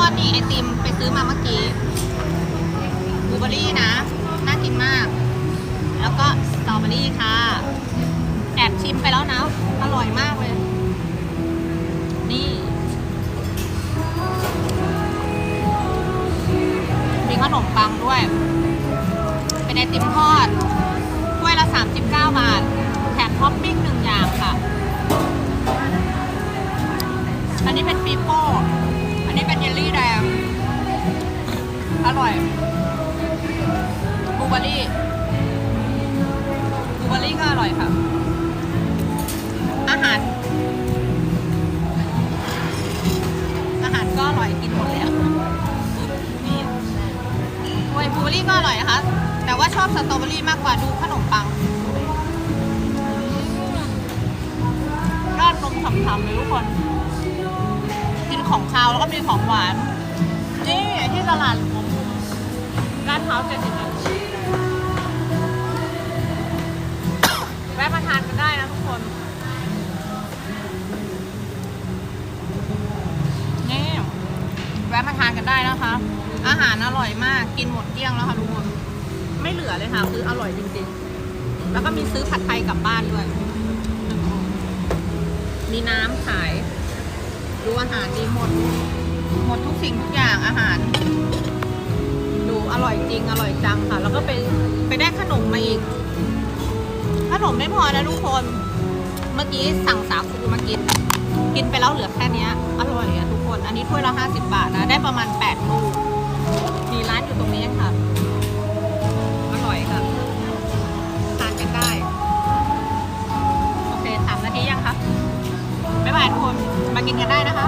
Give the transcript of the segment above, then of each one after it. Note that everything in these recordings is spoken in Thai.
คนนี่ไอติมไปซื้อมาเมื่อกี้บลูเบอรี่นะ น่ากินมาก แล้วก็สตรอเบอรี่ค่ะ แอบชิมไปแล้วนะ อร่อยมากเลย นี่มีขนมปังด้วย เป็นไอติมทอดถ้วยละ 39 บาท แถมท็อปปิ้งหนึ่งอย่างค่ะ อันนี้เป็นปีโป้ นี้เป็นเยลลี่แดง อร่อยบลูเบอร์รี่บลูเบอร์รี่ก็อร่อยค่ะ อาหาร อาหารก็อร่อยกินหมดแล้วนี่ถ้วยบลูเบอร์รี่ก็อร่อยนะคะ แต่ว่าชอบสตรอเบอรี่มากกว่าดูขนมปังราดนมฉ่ำๆเลยทุกคน ของคาวแล้วก็มีของหวาน นี่ที่ตลาดผมร้านเท้าเจ็ดสิบแวะมาทานกันได้นะทุกคน นี่แวะมาทานกันได้นะคะ อาหารอร่อยมากกินหมดเกลี้ยงแล้วค่ะทุกคนไม่เหลือเลยค่ะคืออร่อยจริงๆ แล้วก็มีซื้อผัดไทยกลับบ้านด้วย มีน้ำขาย ดูอาหารดีหมด หมดทุกสิ่งทุกอย่างอาหาร ดูอร่อยจริงอร่อยจังค่ะ แล้วก็ไปไปได้ขนมมาอีก ขนมไม่พอนะทุกคน เมื่อกี้สั่งสาคูมากิน กินไปแล้วเหลือแค่นี้อร่อยอะทุกคน อันนี้ถ้วยละ50บาทนะ ได้ประมาณ8ลูกมีร้านอยู่ตรงนี้ค่ะ มากินกันได้นะคะ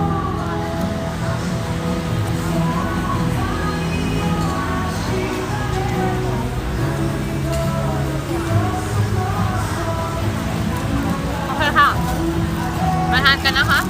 โอเคค่ะ มาทานกันนะคะ